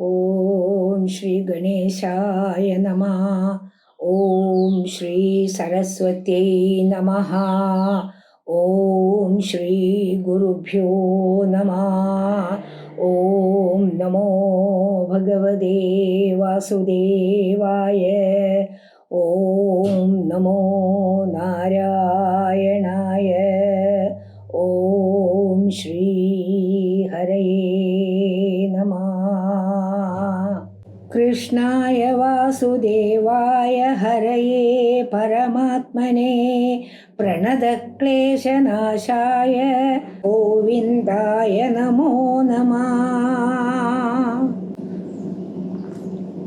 ഓം ശ്രീ ഗണേശായ നമ. ഓം ശ്രീ സരസ്വത്യൈ നമ. ഓം ശ്രീ ഗുരുഭ്യോ നമ. ഓം നമോ ഭഗവതേ വാസുദേവായ. ഓം നമോ നാരായണായ. कृष्णाय वासुदेवाय हरये परमात्मने प्रणतक्लेशनाशाय गोविन्दाय नमो नमः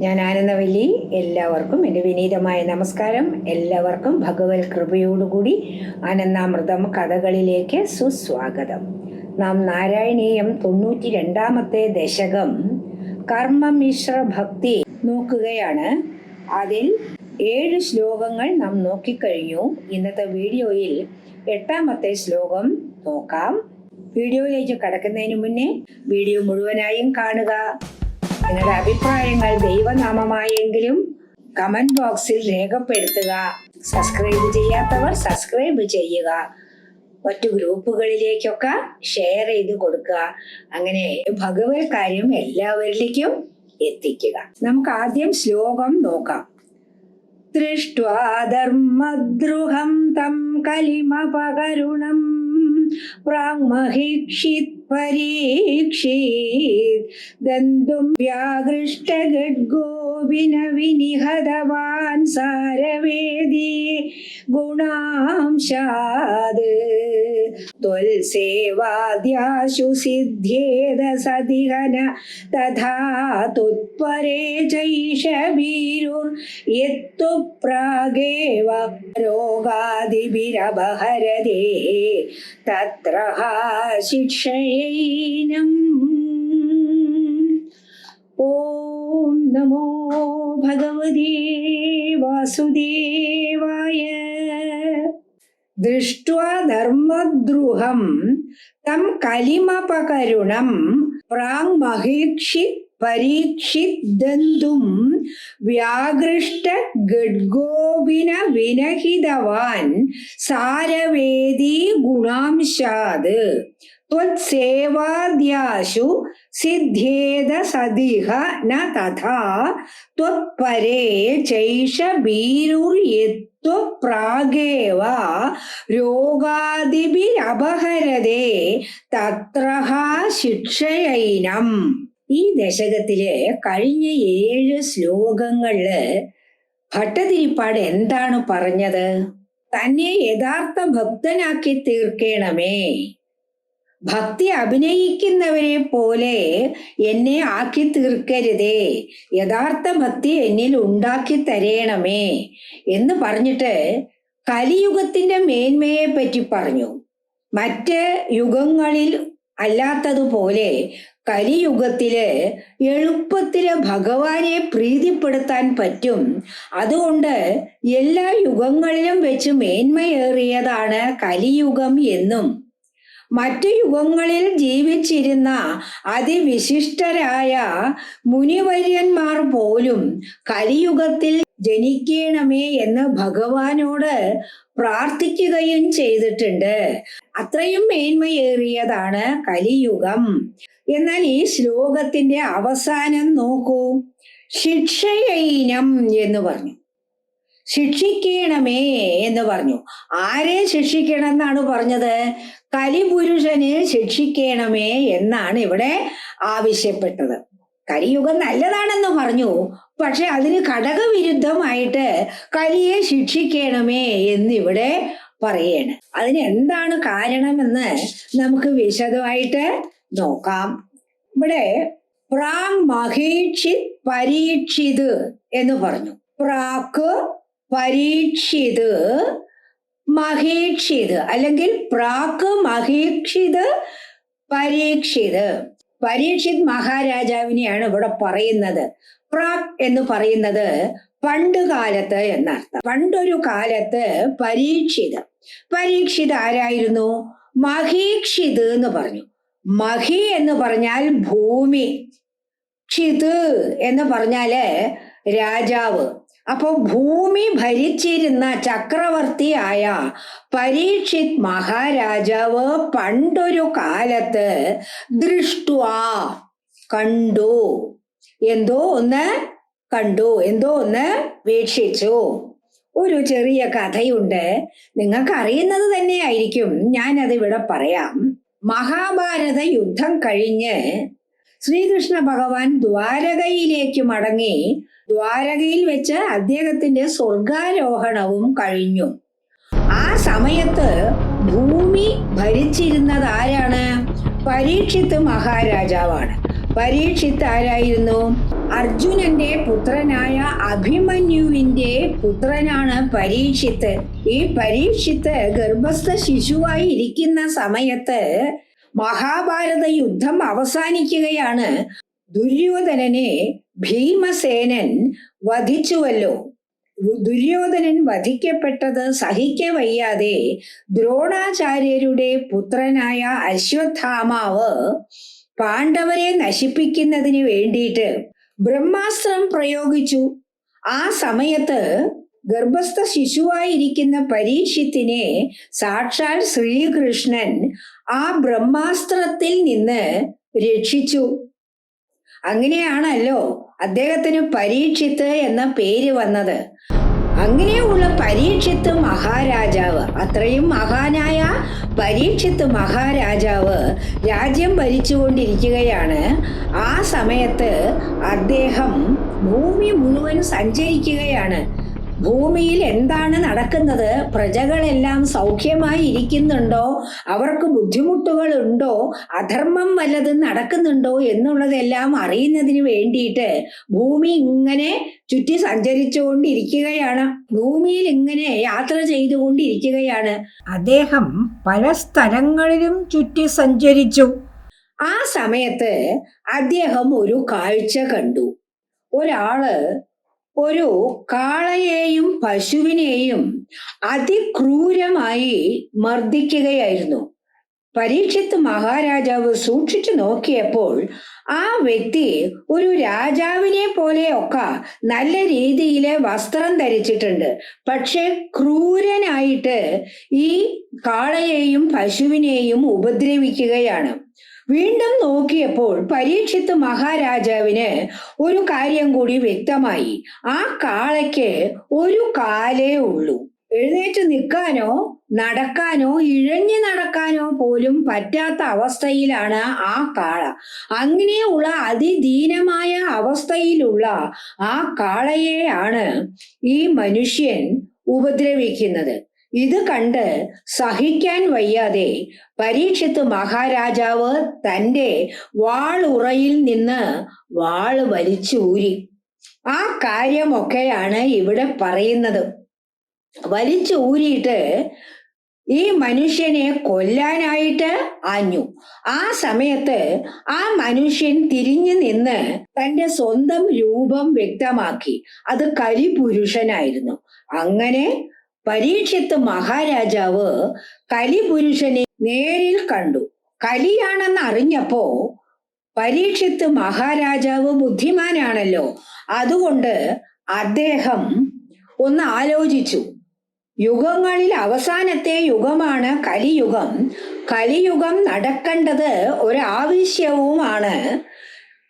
ഞാൻ ആനന്ദവല്ലി എല്ലാവർക്കും എൻ്റെ വിനീതമായ നമസ്കാരം എല്ലാവർക്കും ഭഗവത് കൃപയോടുകൂടി ആനന്ദാമൃതം കഥകളിലേക്ക് സുസ്വാഗതം നാം നാരായണീയം തൊണ്ണൂറ്റി രണ്ടാമത്തെ ദശകം കർമ്മമിശ്ര ഭക്തി നോക്കുകയാണ്. അതിൽ ഏഴ് ശ്ലോകങ്ങൾ നാം നോക്കിക്കഴിഞ്ഞു. ഇന്നത്തെ വീഡിയോയിൽ എട്ടാമത്തെ ശ്ലോകം നോക്കാം. വീഡിയോയിലേക്ക് കടക്കുന്നതിന് മുന്നേ വീഡിയോ മുഴുവനായും കാണുക. നിങ്ങളുടെ അഭിപ്രായങ്ങൾ ദൈവനാമമായെങ്കിലും കമന്റ് ബോക്സിൽ രേഖപ്പെടുത്തുക. സബ്സ്ക്രൈബ് ചെയ്യാത്തവർ സബ്സ്ക്രൈബ് ചെയ്യുക. മറ്റു ഗ്രൂപ്പുകളിലേക്കൊക്കെ ഷെയർ ചെയ്ത് കൊടുക്കുക. അങ്ങനെ ഭഗവത് കാര്യം എല്ലാവരിലേക്കും എത്തിക്കുക. നമുക്ക് ആദ്യം ശ്ലോകം നോക്കാം. ദൃഷ്ട്വാ തം കലിമപകരുണം പ്രാങ്മഹീക്ഷിത് പരീക്ഷിത് ദന്തും വ്യാകൃഷ്ടഗഡ്ഗോപിന വിനിഹതവാൻ സാരവേദി ഗുണാംശാത് ത്വൽസേവാദ്യാശു സിദ്ധ്യേത സതിഹന തഥാ തുത്പരേ ചൈഷ ഭീരുർ യത്തു പ്രാഗേവ രോഗാദിഭിരപഹരതേ. തത്ര ശിക്ഷയൈനം ഓം നമോ ഭഗവതേ വാസുദേവായ. ദൃഷ്ട്വാ ധർമ്മദ്രുഹം തം കലിമപകരുണം പ്രാങ് മഹീക്ഷി പരീക്ഷിദ്ദന്തും വ്യാകൃഷ്ട ഗഡ്ഗോപിന വിനഹിതവാൻ സാരവേദി ഗുണാംശാത് സിദ്ധ്യേത സതിഹ ന തഥാ ത്വത്പരേ ചൈഷ ഭീരുർയത്വ പ്രാഗേവ രോഗാദിഭിരപഹരതേ തത്രഹ ശിക്ഷയൈനം ഈ ദശകത്തിലെ കഴിഞ്ഞ ഏഴ് ശ്ലോകങ്ങളിൽ ഭട്ടതിരിപ്പാട് എന്താണ് പറഞ്ഞത്? തന്നെ യഥാർത്ഥ ഭക്തനാക്കി തീർക്കണമേ. ഭക്തി അഭിനയിക്കുന്നവരെ പോലെ എന്നെ ആക്കി തീർക്കരുതേ. യഥാർത്ഥ ഭക്തി എന്നിൽ ഉണ്ടാക്കി തരേണമേ എന്ന് പറഞ്ഞിട്ട് കലിയുഗത്തിന്റെ മേന്മയെ പറ്റി പറഞ്ഞു. മറ്റ് യുഗങ്ങളിൽ അല്ലാത്തതുപോലെ കലിയുഗത്തിൽ എളുപ്പത്തിൽ ഭഗവാനെ പ്രീതിപ്പെടുത്താൻ പറ്റും. അതുകൊണ്ട് എല്ലാ യുഗങ്ങളിലും വെച്ച് മേന്മയേറിയതാണ് കലിയുഗം എന്നും. മറ്റു യുഗങ്ങളിൽ ജീവിച്ചിരുന്ന അതിവിശിഷ്ടരായ മുനിവര്യന്മാർ പോലും കലിയുഗത്തിൽ ജനിക്കണമേ എന്ന് ഭഗവാനോട് പ്രാർത്ഥിക്കുകയും ചെയ്തിട്ടുണ്ട്. അത്രയും മേന്മയേറിയതാണ് കലിയുഗം. എന്നാൽ ഈ ശ്ലോകത്തിന്റെ അവസാനം നോക്കൂ. ശിക്ഷയൈനം എന്ന് പറഞ്ഞു. ശിക്ഷിക്കണമേ എന്ന് പറഞ്ഞു. ആരെ ശിക്ഷിക്കണം എന്നാണ് പറഞ്ഞത്? കലിപുരുഷനെ ശിക്ഷിക്കണമേ എന്നാണ് ഇവിടെ ആവശ്യപ്പെട്ടത്. കലിയുഗം നല്ലതാണെന്ന് പറഞ്ഞു. പക്ഷെ അതിന് ഘടകവിരുദ്ധമായിട്ട് കലിയെ ശിക്ഷിക്കണമേ എന്നിവിടെ പറയാണ്. അതിന് എന്താണ് കാരണമെന്ന് നമുക്ക് വിശദമായിട്ട് നോക്കാം. ഇവിടെ പ്രാങ് മഹീക്ഷിത് പരീക്ഷിത് എന്ന് പറഞ്ഞു. പ്രാക്ക് പരീക്ഷിത് മഹേക്ഷിത്. അല്ലെങ്കിൽ പ്രാക്ക് മഹേക്ഷിത് പരീക്ഷിത്. പരീക്ഷിത് മഹാരാജാവിനെയാണ് ഇവിടെ പറയുന്നത്. പ്രാക് എന്ന് പറയുന്നത് പണ്ട് കാലത്ത് എന്നർത്ഥം. പണ്ടൊരു കാലത്ത് പരീക്ഷിത്. പരീക്ഷിത് ആരായിരുന്നു? മഹീക്ഷിത് എന്ന് പറഞ്ഞു. മഹി എന്ന് പറഞ്ഞാൽ ഭൂമി. ക്ഷിത് എന്ന് പറഞ്ഞാൽ രാജാവ്. അപ്പൊ ഭൂമി ഭരിച്ചിരുന്ന ചക്രവർത്തിയായ പരീക്ഷിത് മഹാരാജാവ് പണ്ടൊരു കാലത്ത് ദൃഷ്ടുവാ കണ്ടു. എന്തോ ഒന്ന് കണ്ടു. എന്തോ ഒന്ന് വീക്ഷിച്ചു. ഒരു ചെറിയ കഥയുണ്ട്. നിങ്ങൾക്ക് അറിയുന്നത് തന്നെ തന്നെയായിരിക്കും. ഞാനത് ഇവിടെ പറയാം. മഹാഭാരത യുദ്ധം കഴിഞ്ഞ് ശ്രീകൃഷ്ണ ഭഗവാൻ ദ്വാരകയിലേക്ക് മടങ്ങി ദ്വാരകയിൽ വെച്ച് അദ്ദേഹത്തിന്റെ സ്വർഗാരോഹണവും കഴിഞ്ഞു. ആ സമയത്ത് ഭൂമി ഭരിച്ചിരുന്നത് ആരാണ്? പരീക്ഷിത്ത് മഹാരാജാവാണ്. പരീക്ഷിത്ത് ആരായിരുന്നു? അർജുനന്റെ പുത്രനായ അഭിമന്യുവിന്റെ പുത്രനാണ് പരീക്ഷിത്ത് ഈ പരീക്ഷിത്ത് ഗർഭസ്ഥ ശിശുവായി ഇരിക്കുന്ന സമയത്ത് മഹാഭാരത യുദ്ധം അവസാനിക്കുകയാണ്. ദുര്യോധനനെ ഭീമസേനൻ വധിച്ചുവല്ലോ. ദുര്യോധനൻ വധിക്കപ്പെട്ടത് സഹിക്ക വയ്യാതെ ദ്രോണാചാര്യരുടെ പുത്രനായ അശ്വത്ഥാമാവ് പാണ്ഡവരെ നശിപ്പിക്കുന്നതിന് വേണ്ടിയിട്ട് ബ്രഹ്മാസ്ത്രം പ്രയോഗിച്ചു. ആ സമയത്ത് ഗർഭസ്ഥ ശിശുവായിരിക്കുന്ന പരീക്ഷത്തിനെ സാക്ഷാൽ ശ്രീകൃഷ്ണൻ ആ ബ്രഹ്മാസ്ത്രത്തിൽ നിന്ന് രക്ഷിച്ചു. അങ്ങനെയാണല്ലോ അദ്ദേഹത്തിന് പരീക്ഷിത്ത് എന്ന പേര് വന്നത്. അങ്ങനെയുള്ള പരീക്ഷിത്ത് മഹാരാജാവ്. അത്രയും മഹാനായ പരീക്ഷിത്ത് മഹാരാജാവ് രാജ്യം ഭരിച്ചുകൊണ്ടിരിക്കുകയാണ്. ആ സമയത്ത് അദ്ദേഹം ഭൂമി മുഴുവൻ സഞ്ചരിക്കുകയാണ്. ഭൂമിയിൽ എന്താണ് നടക്കുന്നത്? പ്രജകളെല്ലാം സൗഖ്യമായി ഇരിക്കുന്നുണ്ടോ? അവർക്ക് ബുദ്ധിമുട്ടുകൾ ഉണ്ടോ? അധർമ്മം വല്ലതും നടക്കുന്നുണ്ടോ എന്നുള്ളതെല്ലാം അറിയുന്നതിന് വേണ്ടിയിട്ട് ഭൂമി ഇങ്ങനെ ചുറ്റി സഞ്ചരിച്ചുകൊണ്ടിരിക്കുകയാണ്. ഭൂമിയിൽ ഇങ്ങനെ യാത്ര ചെയ്തുകൊണ്ടിരിക്കുകയാണ്. അദ്ദേഹം പല സ്ഥലങ്ങളിലും ചുറ്റി സഞ്ചരിച്ചു. ആ സമയത്ത് അദ്ദേഹം ഒരു കാഴ്ച കണ്ടു. ഒരാൾ ഒരു കാളയെയും പശുവിനെയും അതിക്രൂരമായി മർദ്ദിക്കുകയായിരുന്നു. പരീക്ഷത്ത് മഹാരാജാവ് സൂക്ഷിച്ചു നോക്കിയപ്പോൾ ആ വ്യക്തി ഒരു രാജാവിനെ പോലെയൊക്കെ നല്ല രീതിയിലെ വസ്ത്രം ധരിച്ചിട്ടുണ്ട്. പക്ഷെ ക്രൂരനായിട്ട് ഈ കാളയെയും പശുവിനെയും ഉപദ്രവിക്കുകയാണ്. വീണ്ടും നോക്കിയപ്പോൾ പരീക്ഷിത്ത് മഹാരാജാവിന് ഒരു കാര്യം കൂടി വ്യക്തമായി. ആ കാളയ്ക്ക് ഒരു കാലേ ഉള്ളൂ. എഴുന്നേറ്റ് നിൽക്കാനോ നടക്കാനോ ഇഴഞ്ഞു നടക്കാനോ പോലും പറ്റാത്ത അവസ്ഥയിലാണ് ആ കാള. അങ്ങനെയുള്ള അതിദീനമായ അവസ്ഥയിലുള്ള ആ കാളയെയാണ് ഈ മനുഷ്യൻ ഉപദ്രവിക്കുന്നത്. ഇത് കണ്ട് സഹിക്കാൻ വയ്യാതെ പരീക്ഷത്ത് മഹാരാജാവ് തന്റെ വാളുറയിൽ നിന്ന് വാൾ വലിച്ചൂരി ആ കാര്യമൊക്കെയാണ് ഇവിടെ പറയുന്നത്. വലിച്ചു ഊരിയിട്ട് ഈ മനുഷ്യനെ കൊല്ലാനായിട്ട് ആഞ്ഞു. ആ സമയത്ത് ആ മനുഷ്യൻ തിരിഞ്ഞു നിന്ന് തന്റെ സ്വന്തം രൂപം വ്യക്തമാക്കി. അത് കരിപുരുഷനായിരുന്നു. അങ്ങനെ പരീക്ഷിത്ത് മഹാരാജാവ് കലിപുരുഷനെ നേരിൽ കണ്ടു. കലിയാണെന്ന് അറിഞ്ഞപ്പോ പരീക്ഷത്ത് മഹാരാജാവ് ബുദ്ധിമാനാണല്ലോ. അതുകൊണ്ട് അദ്ദേഹം ഒന്ന് ആലോചിച്ചു. യുഗങ്ങളിൽ അവസാനത്തെ യുഗമാണ് കലിയുഗം. കലിയുഗം നടക്കേണ്ടത് ഒരാവശ്യവുമാണ്.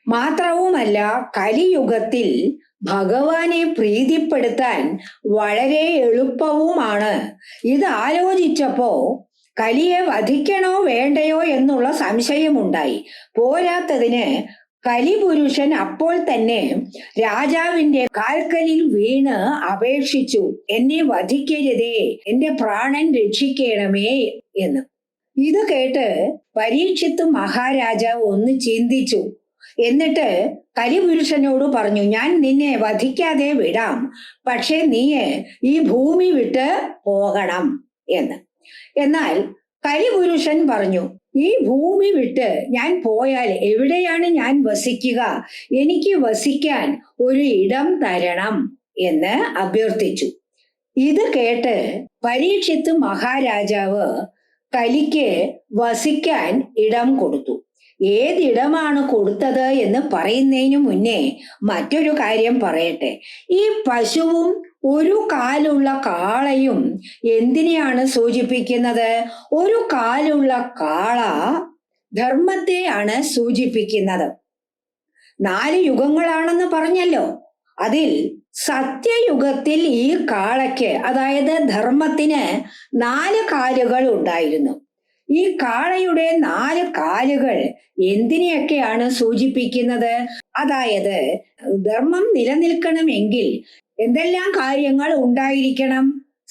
മാത്രവുമല്ല കലിയുഗത്തിൽ ഭഗവാനെ പ്രീതിപ്പെടുത്താൻ വളരെ എളുപ്പവുമാണ്. ഇത് ആലോചിച്ചപ്പോ കലിയെ വധിക്കണോ വേണ്ടയോ എന്നുള്ള സംശയമുണ്ടായി. പോരാത്തതിന് കലിപുരുഷൻ അപ്പോൾ തന്നെ രാജാവിന്റെ കാൽക്കലിൽ വീണ് അപേക്ഷിച്ചു. എന്നെ വധിക്കരുതേ എന്റെ പ്രാണൻ രക്ഷിക്കണമേ എന്ന്. ഇത് കേട്ട് പരീക്ഷിത്ത് മഹാരാജാവ് ഒന്ന് ചിന്തിച്ചു. എന്നിട്ട് കലിപുരുഷനോട് പറഞ്ഞു ഞാൻ നിന്നെ വധിക്കാതെ വിടാം പക്ഷെ നീ ഈ ഭൂമി വിട്ട് പോകണം എന്ന്. എന്നാൽ കലിപുരുഷൻ പറഞ്ഞു ഈ ഭൂമി വിട്ട് ഞാൻ പോയാൽ എവിടെയാണ് ഞാൻ വസിക്കുക? എനിക്ക് വസിക്കാൻ ഒരു ഇടം തരണം എന്ന് അഭ്യർത്ഥിച്ചു. ഇത് കേട്ട് പരീക്ഷിത്ത് മഹാരാജാവ് കലിക്ക് വസിക്കാൻ ഇടം കൊടുത്തു. ഏതിടമാണ് കൊടുത്തത് എന്ന് പറയുന്നതിന് മുന്നേ മറ്റൊരു കാര്യം പറയട്ടെ. ഈ പശുവും ഒരു കാലുള്ള കാളയും എന്തിനെയാണ് സൂചിപ്പിക്കുന്നത്? ഒരു കാലുള്ള കാള ധർമ്മത്തെയാണ് സൂചിപ്പിക്കുന്നത്. നാല് യുഗങ്ങളാണെന്ന് പറഞ്ഞല്ലോ. അതിൽ സത്യയുഗത്തിൽ ഈ കാളയ്ക്ക് അതായത് ധർമ്മത്തിന് നാല് കാലുകൾ ഉണ്ടായിരുന്നു. ഈ കാളയുടെ നാല് കാലുകൾ എന്തിനെയൊക്കെയാണ് സൂചിപ്പിക്കുന്നത്? അതായത് ധർമ്മം നിലനിൽക്കണമെങ്കിൽ എന്തെല്ലാം കാര്യങ്ങൾ ഉണ്ടായിരിക്കണം?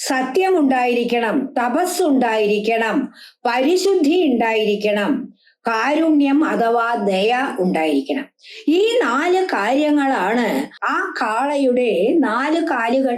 സത്യം ഉണ്ടായിരിക്കണം തപസ് ഉണ്ടായിരിക്കണം പരിശുദ്ധി ഉണ്ടായിരിക്കണം കാരുണ്യം അഥവാ ദയ ഉണ്ടായിരിക്കണം. ഈ നാല് കാര്യങ്ങളാണ് ആ കാളയുടെ നാല് കാലുകൾ.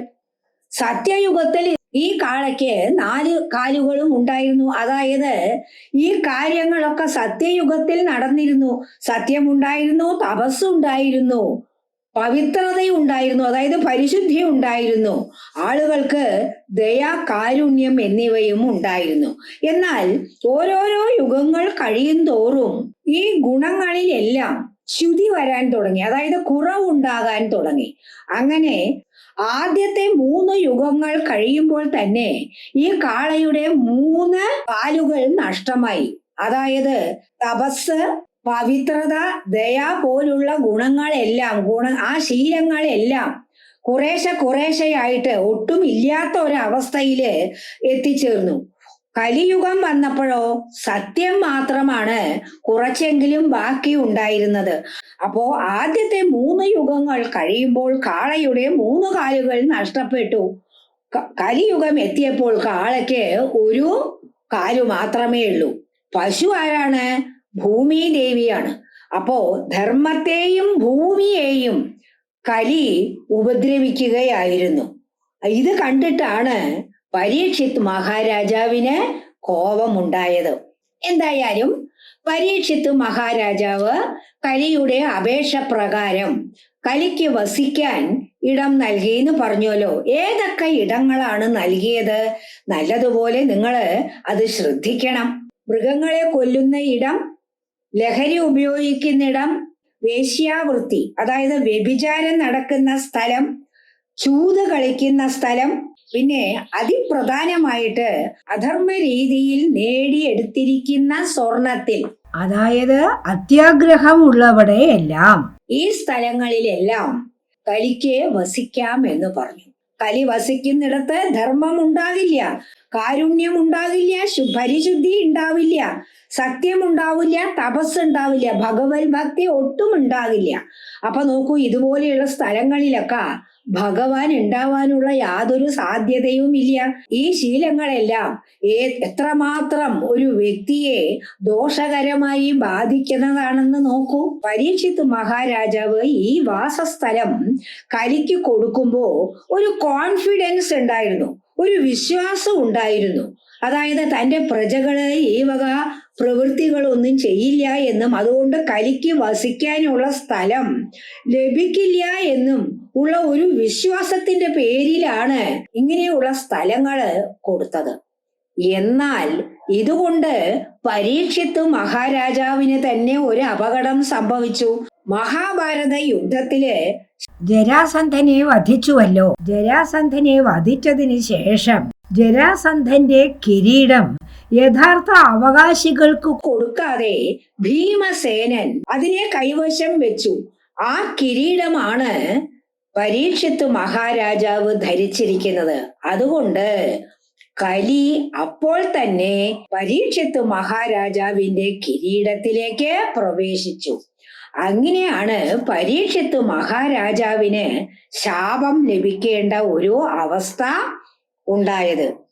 സത്യയുഗത്തിൽ ഈ കാളയ്ക്ക് നാല് കാലുകളും ഉണ്ടായിരുന്നു. അതായത് ഈ കാര്യങ്ങളൊക്കെ സത്യയുഗത്തിൽ നടന്നിരുന്നു. സത്യമുണ്ടായിരുന്നു തപസ്സുണ്ടായിരുന്നു പവിത്രതയുണ്ടായിരുന്നു അതായത് പരിശുദ്ധി ഉണ്ടായിരുന്നു ആളുകൾക്ക് ദയ കാരുണ്യം എന്നിവയും ഉണ്ടായിരുന്നു. എന്നാൽ ഓരോരോ യുഗങ്ങൾ കഴിയും തോറും ഈ ഗുണങ്ങളിലെല്ലാം ശുതി വരാൻ തുടങ്ങി. അതായത് കുറവുണ്ടാകാൻ തുടങ്ങി. അങ്ങനെ ആദ്യത്തെ മൂന്ന് യുഗങ്ങൾ കഴിയുമ്പോൾ തന്നെ ഈ കാളയുടെ മൂന്ന് കാലുകൾ നഷ്ടമായി. അതായത് തപസ് പവിത്രത ദയ പോലുള്ള ഗുണങ്ങളെല്ലാം ഗുണ ആ ശീലങ്ങളെല്ലാം കുറേശ്ശെ കുറേശ്ശെയായിട്ട് ഒട്ടും ഇല്ലാത്ത ഒരവസ്ഥയിൽ എത്തിച്ചേർന്നു. കലിയുഗം വന്നപ്പോഴോ സത്യം മാത്രമാണ് കുറച്ചെങ്കിലും ബാക്കി ഉണ്ടായിരുന്നത്. അപ്പോ ആദ്യത്തെ മൂന്ന് യുഗങ്ങൾ കഴിയുമ്പോൾ കാളയുടെ മൂന്ന് കാലുകൾ നഷ്ടപ്പെട്ടു. കലിയുഗം എത്തിയപ്പോൾ കാളയ്ക്ക് ഒരു കാലു മാത്രമേ ഉള്ളൂ. പശു ആരാണ്? ഭൂമി ദേവിയാണ്. അപ്പോ ധർമ്മത്തെയും ഭൂമിയെയും കലി ഉപദ്രവിക്കുകയായിരുന്നു. ഇത് കണ്ടിട്ടാണ് പരീക്ഷിത് മഹാരാജാവിന് കോപമുണ്ടായത്. എന്തായാലും പരീക്ഷിത്ത് മഹാരാജാവ് കലിയുടെ അപേക്ഷ പ്രകാരം കലിക്ക് വസിക്കാൻ ഇടം നൽകി എന്ന് പറഞ്ഞല്ലോ ഏതൊക്കെ ഇടങ്ങളാണ് നൽകിയത്? നല്ലതുപോലെ നിങ്ങൾ അത് ശ്രദ്ധിക്കണം. മൃഗങ്ങളെ കൊല്ലുന്ന ഇടം ലഹരി ഉപയോഗിക്കുന്നിടം വേശ്യാവൃത്തി അതായത് വ്യഭിചാരം നടക്കുന്ന സ്ഥലം ചൂത് കളിക്കുന്ന സ്ഥലം പിന്നെ അതിപ്രധാനമായിട്ട് അധർമ്മ രീതിയിൽ നേടിയെടുത്തിരിക്കുന്ന സ്വർണത്തിൽ. അതായത് അത്യാഗ്രഹമുള്ളവിടെ എല്ലാം ഈ സ്ഥലങ്ങളിലെല്ലാം കലിക്ക് വസിക്കാം എന്ന് പറഞ്ഞു. കലി വസിക്കുന്നിടത്ത് ധർമ്മം ഉണ്ടാകില്ല കാരുണ്യം ഉണ്ടാകില്ല പരിശുദ്ധി ഉണ്ടാവില്ല സത്യം ഉണ്ടാവില്ല തപസ് ഉണ്ടാവില്ല ഭഗവത് ഭക്തി ഒട്ടും ഉണ്ടാകില്ല അപ്പൊ നോക്കൂ ഇതുപോലെയുള്ള സ്ഥലങ്ങളിലൊക്കെ ഭഗവാൻ ഉണ്ടാവാനുള്ള യാതൊരു സാധ്യതയും ഇല്ല. ഈ ശീലങ്ങളെല്ലാം എത്രമാത്രം ഒരു വ്യക്തിയെ ദോഷകരമായി ബാധിക്കുന്നതാണെന്ന് നോക്കൂ. പരീക്ഷിത് മഹാരാജാവ് ഈ വാസസ്ഥലം കലിക്ക് കൊടുക്കുമ്പോ ഒരു കോൺഫിഡൻസ് ഉണ്ടായിരുന്നു. ഒരു വിശ്വാസം ഉണ്ടായിരുന്നു. അതായത് തന്റെ പ്രജകൾ ഈ വക പ്രവൃത്തികളൊന്നും ചെയ്യില്ല എന്നും അതുകൊണ്ട് കലിക്ക് വസിക്കാനുള്ള സ്ഥലം ലഭിക്കില്ല എന്നും ഉള്ള ഒരു വിശ്വാസത്തിന്റെ പേരിലാണ് ഇങ്ങനെയുള്ള സ്ഥലങ്ങൾ കൊടുത്തത്. എന്നാൽ ഇതുകൊണ്ട് പരീക്ഷിത്ത് മഹാരാജാവിന് തന്നെ ഒരു അപകടം സംഭവിച്ചു. മഹാഭാരത യുദ്ധത്തിൽ ജരാസന്ധനെ വധിച്ചുവല്ലോ. ജരാസന്ധനെ വധിച്ചതിന് ശേഷം ജരാസന്ധന്റെ കിരീടം യഥാർത്ഥ അവകാശികൾക്ക് കൊടുക്കാതെ ഭീമസേനൻ അതിനെ കൈവശം വെച്ചു. ആ കിരീടമാണ് പരീക്ഷത്ത് മഹാരാജാവ് ധരിച്ചിരിക്കുന്നത്. അതുകൊണ്ട് കലി അപ്പോൾ തന്നെ പരീക്ഷത്ത് മഹാരാജാവിന്റെ കിരീടത്തിലേക്ക് പ്രവേശിച്ചു. അങ്ങനെയാണ് പരീക്ഷത്ത് മഹാരാജാവിന് ശാപം ലഭിക്കേണ്ട ഒരു അവസ്ഥ ഉണ്ടായത്.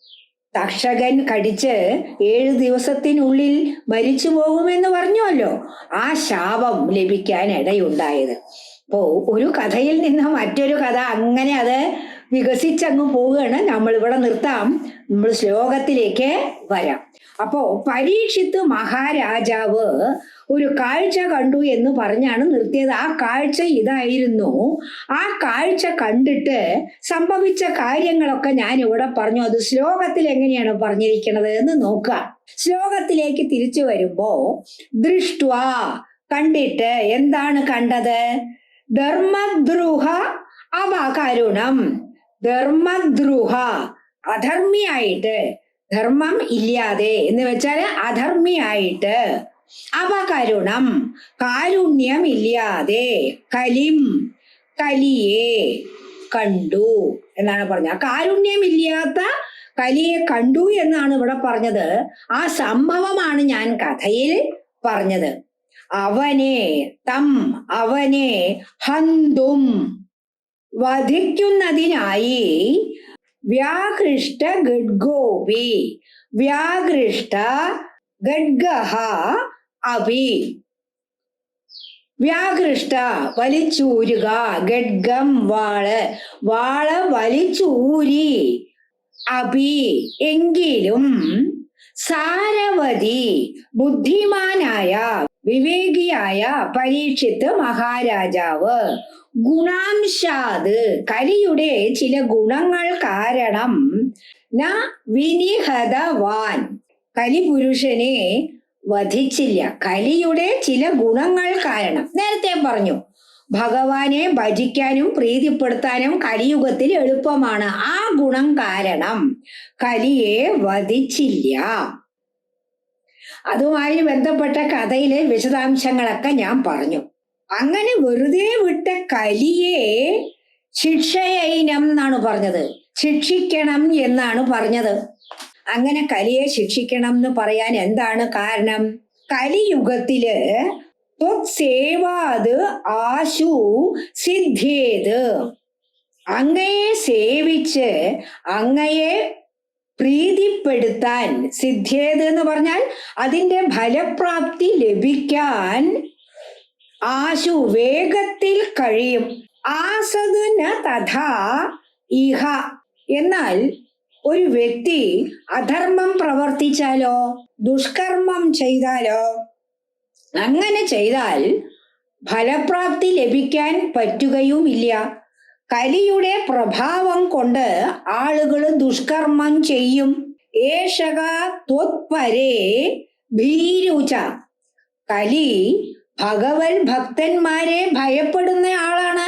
തക്ഷകൻ കടിച്ച് ഏഴു ദിവസത്തിനുള്ളിൽ മരിച്ചു പോകുമെന്ന് പറഞ്ഞുവല്ലോ. ആ ശാപം ലഭിക്കാൻ ഇടയുണ്ടായത്. അപ്പോ ഒരു കഥയിൽ നിന്ന് മറ്റൊരു കഥ അങ്ങനെ അത് വികസിച്ചങ്ങ് പോവുകയാണ്. നമ്മൾ ഇവിടെ നിർത്താം. നമ്മൾ ശ്ലോകത്തിലേക്ക് വരാം. അപ്പോ പരീക്ഷിത്ത് മഹാരാജാവ് ഒരു കാഴ്ച കണ്ടു എന്ന് പറഞ്ഞാണ് നിർത്തിയത്. ആ കാഴ്ച ഇതായിരുന്നു. ആ കാഴ്ച കണ്ടിട്ട് സംഭവിച്ച കാര്യങ്ങളൊക്കെ ഞാൻ ഇവിടെ പറഞ്ഞു. അത് ശ്ലോകത്തിൽ എങ്ങനെയാണ് പറഞ്ഞിരിക്കുന്നത് എന്ന് നോക്കുക. ശ്ലോകത്തിലേക്ക് തിരിച്ചു വരുമ്പോ ദൃഷ്ട കണ്ടിട്ട് എന്താണ് കണ്ടത്? ധർമ്മദ്രുഹ അവകരുണം ധർമ്മദ്രുഹ അധർമ്മിയായിട്ട് ധർമ്മം ഇല്ലാതെ എന്ന് വെച്ചാൽ അധർമ്മിയായിട്ട് അവകരുണം കാരുണ്യമില്ലാതെ കലിം കലിയെ കണ്ടു എന്നാണ് പറഞ്ഞത്. കാരുണ്യമില്ലാത്ത കലിയെ കണ്ടു എന്നാണ് ഇവിടെ പറഞ്ഞത്. ആ സംഭവമാണ് ഞാൻ കഥയിൽ പറഞ്ഞത്. അവനെ തം അവനെ ഹന്തും വധിക്കുന്നതിനായി വ്യാകൃഷ്ട ഗഡ്ഗോപി വ്യാകൃഷ്ട ഗഡ്ഗഹ അപി വ്യാകൃഷ്ട വലിച്ചൂരുക ഗഡ്ഗം വാൾ വാള വലിച്ചൂരി. അഭി. എങ്കിലും സാരവതി ബുദ്ധിമാനായ വിവേകിയായ പരീക്ഷിത്ത് മഹാരാജാവ്. ഗുണാംശാത് കലിയുടെ ചില ഗുണങ്ങൾ കാരണം ന വിനിഹതവാൻ. കലിപുരുഷനെ വധിച്ചില്ല. കലിയുടെ ചില ഗുണങ്ങൾ കാരണം. നേരത്തെ പറഞ്ഞു ഭഗവാനെ ഭജിക്കാനും പ്രീതിപ്പെടുത്താനും കലിയുഗത്തിൽ എളുപ്പമാണ്. ആ ഗുണം കാരണം കലിയെ വധിച്ചില്ല. അതുമായി ബന്ധപ്പെട്ട കഥയിലെ വിശദാംശങ്ങളൊക്കെ ഞാൻ പറഞ്ഞു. അങ്ങനെ വെറുതെ വിട്ട കലിയെ ശിക്ഷയൈനം എന്നാണ് പറഞ്ഞത്. ശിക്ഷിക്കണം എന്നാണ് പറഞ്ഞത്. അങ്ങനെ കലിയെ ശിക്ഷിക്കണം എന്ന് പറയാൻ എന്താണ് കാരണം? കലിയുഗത്തിൽ ആശു സിദ്ധ്യേത്. അങ്ങയെ സേവിച്ച് അങ്ങയെ പ്രീതിപ്പെടുത്താൻ സിദ്ധ്യേത് എന്ന് പറഞ്ഞാൽ അതിന്റെ ഫലപ്രാപ്തി ലഭിക്കാൻ ആശു വേഗത്തിൽ കഴിയും. ആസദുന തഥാ ഇഹ. എന്നാൽ ഒരു വ്യക്തി അധർമ്മം പ്രവർത്തിച്ചാലോ ദുഷ്കർമ്മം ചെയ്താലോ അങ്ങനെ ചെയ്താൽ ഫലപ്രാപ്തി ലഭിക്കാൻ പറ്റുകയുമില്ല. കലിയുടെ പ്രഭാവം കൊണ്ട് ആളുകൾ ദുഷ്കർമ്മം ചെയ്യും. ഏഷക ത്വത്പരേ ഭീരുച. കലി ഭഗവത് ഭക്തന്മാരെ ഭയപ്പെടുന്ന ആളാണ്.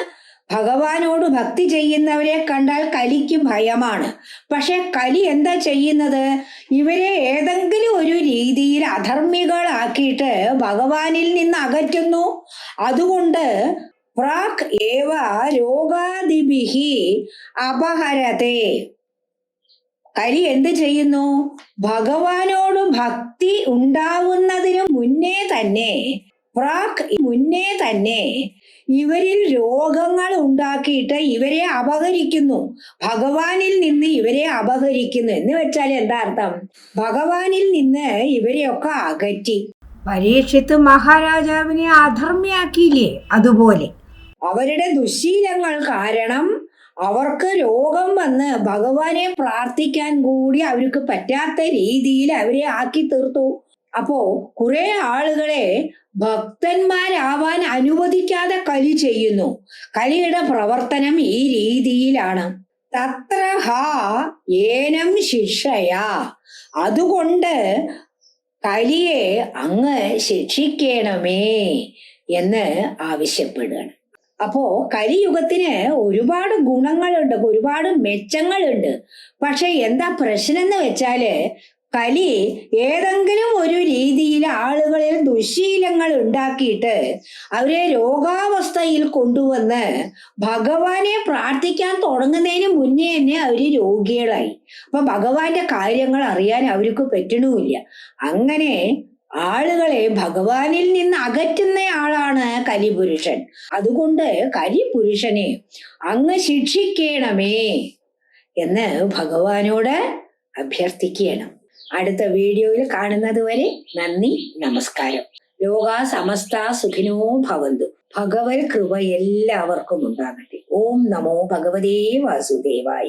ഭഗവാനോട് ഭക്തി ചെയ്യുന്നവരെ കണ്ടാൽ കലിക്ക് ഭയമാണ്. പക്ഷെ കലി എന്താ ചെയ്യുന്നത്? ഇവരെ ഏതെങ്കിലും ഒരു രീതിയിൽ അധർമ്മികളാക്കിയിട്ട് ഭഗവാനിൽ നിന്ന് അകറ്റുന്നു. അതുകൊണ്ട് പ്രാക് ഏവ രോഗാദിബിഹി അപഹരത്തെ കലി എന്ത് ചെയ്യുന്നു? ഭഗവാനോട് ഭക്തി ഉണ്ടാവുന്നതിന് മുന്നേ തന്നെ പ്രാക് മുന്നേ തന്നെ ഇവരിൽ രോഗങ്ങൾ ഉണ്ടാക്കിയിട്ട് ഇവരെ അപഹരിക്കുന്നു. ഭഗവാനിൽ നിന്ന് ഇവരെ അപഹരിക്കുന്നു. എന്ന് വെച്ചാൽ എന്താ അർത്ഥം? ഭഗവാനിൽ നിന്ന് ഇവരെയൊക്കെ അകറ്റി. പരീക്ഷിത്ത് മഹാരാജാവിനെ അധർമ്മിയാക്കിയില്ലേ അതുപോലെ? അവരുടെ ദുശീലങ്ങൾ കാരണം അവർക്ക് രോഗം വന്ന് ഭഗവാനെ പ്രാർത്ഥിക്കാൻ കൂടി അവർക്ക് പറ്റാത്ത രീതിയിൽ അവരെ ആക്കി തീർത്തു. അപ്പോ കുറെ ആളുകളെ ഭക്തന്മാരാവാൻ അനുവദിക്കാതെ കലി ചെയ്യുന്നു. കലിയുടെ പ്രവർത്തനം ഈ രീതിയിലാണ്. തത്ര ഏനം ശിക്ഷയാ. അതുകൊണ്ട് കലിയെ അങ്ങ് ശിക്ഷിക്കണമേ എന്ന് ആവശ്യപ്പെടുകയാണ്. അപ്പോ കലിയുഗത്തിന് ഒരുപാട് ഗുണങ്ങളുണ്ട് ഒരുപാട് മെച്ചങ്ങളുണ്ട്. പക്ഷെ എന്താ പ്രശ്നം എന്ന് വെച്ചാൽ കലി ഏതെങ്കിലും ഒരു രീതിയിൽ ആളുകളിൽ ദുശീലങ്ങൾ ഉണ്ടാക്കിയിട്ട് അവരെ രോഗാവസ്ഥയിൽ കൊണ്ടുവന്ന് ഭഗവാനെ പ്രാർത്ഥിക്കാൻ തുടങ്ങുന്നതിന് മുന്നേ തന്നെ അവർ രോഗികളായി. അപ്പൊ ഭഗവാന്റെ കാര്യങ്ങൾ അറിയാൻ അവർക്ക് പറ്റണമില്ല. അങ്ങനെ ആളുകളെ ഭഗവാനിൽ നിന്ന് അകറ്റുന്ന ആളാണ് കലിപുരുഷൻ. അതുകൊണ്ട് കലിപുരുഷനെ അങ്ങ് ശിക്ഷിക്കണമേ എന്ന് ഭഗവാനോട് അഭ്യർത്ഥിക്കണം അടുത്ത വീഡിയോയിൽ കാണുന്നത് വരെ നന്ദി നമസ്കാരം. ലോക സമസ്ത സുഖിനോ ഭവന്തു. ഭഗവത് കൃപ എല്ലാവർക്കും ഉണ്ടാകട്ടെ. ഓം നമോ ഭഗവതേ വാസുദേവായ.